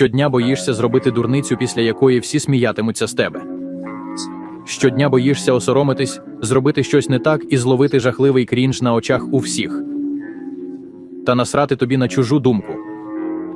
Щодня боїшся зробити дурницю, після якої всі сміятимуться з тебе. Щодня боїшся осоромитись, зробити щось не так і зловити жахливий крінж на очах у всіх. Та насрати тобі на чужу думку.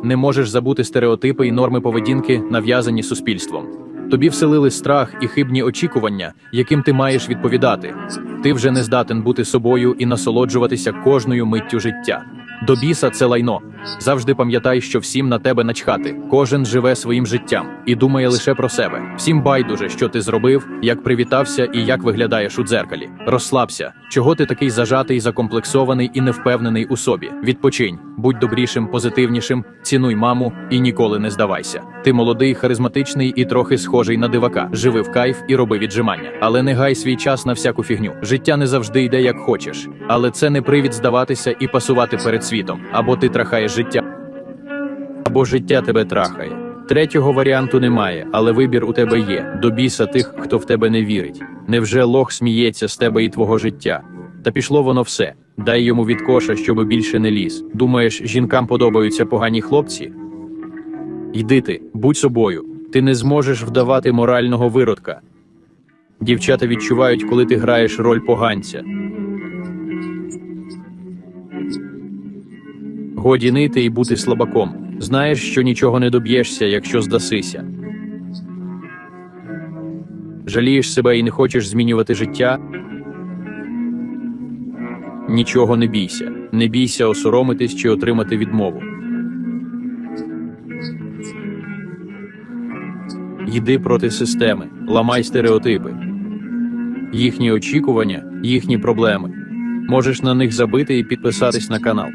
Не можеш забути стереотипи і норми поведінки, нав'язані суспільством. Тобі вселили страх і хибні очікування, яким ти маєш відповідати. Ти вже не здатен бути собою і насолоджуватися кожною миттю життя. До біса це лайно. Завжди пам'ятай, що всім на тебе начхати. Кожен живе своїм життям і думає лише про себе. Всім байдуже, що ти зробив, як привітався і як виглядаєш у дзеркалі. Розслабся, чого ти такий зажатий, закомплексований і невпевнений у собі. Відпочинь, будь добрішим, позитивнішим, цінуй маму і ніколи не здавайся. Ти молодий, харизматичний і трохи схожий на дивака. Живи в кайф і роби віджимання. Але не гай свій час на всяку фігню. Життя не завжди йде як хочеш, але це не привід здаватися і пасувати перед світом. Або ти трахаєш життя, або життя тебе трахає. Третього варіанту немає, але вибір у тебе є до біса тих, хто в тебе не вірить. Невже лох сміється з тебе і твого життя? Та пішло воно все. Дай йому від коша, щоб більше не ліз. Думаєш, жінкам подобаються погані хлопці? Йди ти, будь собою. Ти не зможеш вдавати морального виродка. Дівчата відчувають, коли ти граєш роль поганця. Годі нити і бути слабаком. Знаєш, що нічого не доб'єшся, якщо здасися. Жалієш себе і не хочеш змінювати життя. Нічого не бійся. Не бійся осоромитись чи отримати відмову. Йди проти системи, ламай стереотипи. Їхні очікування, їхні проблеми. Можеш на них забити і підписатись на канал.